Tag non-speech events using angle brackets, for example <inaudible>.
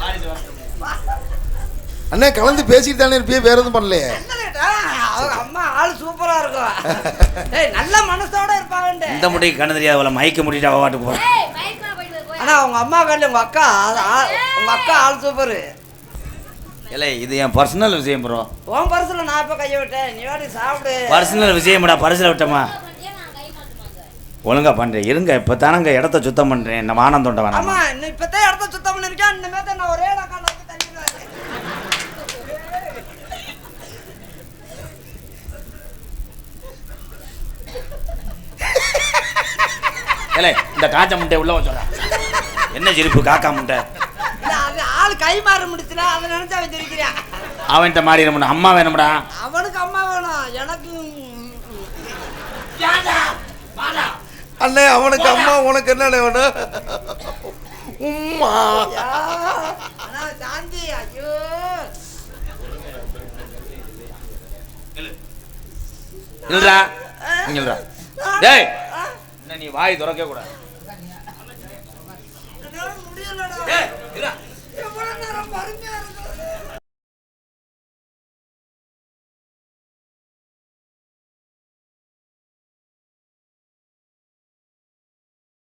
வரட்டும்டா அண்ணே கலந்து பேசிட்டு தானே இருப்பியே வேற எதுவும் பண்ணலையே? அம்மா ஆள் சூப்பரா இருக்கும். <laughs> ஏய் நல்ல மனசோட இருப்பாங்கண்டு இந்த முடிக்கு கண்ணு தெரியாத அவளை மயக்க முடிட்டு அவ பாட்டுக்கு போறேன் ஆனா உங்க அம்மா கல்லு உங்க அக்கா உங்க அக்கா ஆள் சூப்பர் இல்லை இது என் பர்சனல் விஷயம் ப்ரோ உன் பரிசுல நான் இப்ப கைய விட்டேன்? நீ வாடி சாப்பிடு. பர்சனல் விஷயம்டா பரிசில் விட்டோமா பண்ணியா நான் கை மாத்துவாங்க ஒழுங்கா பண்ணுறேன் இருங்க இப்போ தானங்க இடத்த சுத்தம் பண்ணுறேன் நம்ம ஆனந்தோண்ட ஆமா வேணாமா? இன்னும் இப்பதான் இடத்த சுத்தம் பண்ணிருக்கேன் இனிமே தான் நான் ஒரே இல்லை இந்த காய்ச்ச முட்டை உள்ள வச்சோடா என்ன சிரிப்பு காக்கா முட்டை அது ஆள் கை மாற முடிச்சுல அதை நினைச்சு அவன் சிரிக்கிறான். அவன்கிட்ட மாறி நம்ம அம்மா வேணும்டா. அவனுக்கு அம்மா வேணும் எனக்கு அண்ணே அவனுக்கு அம்மா உனக்கு என்ன வேணும்? உம்மா. சாந்தி ஐயோ. இல்லடா இல்லடா டேய். என்ன நீ வாய் திறக்க கூடாது.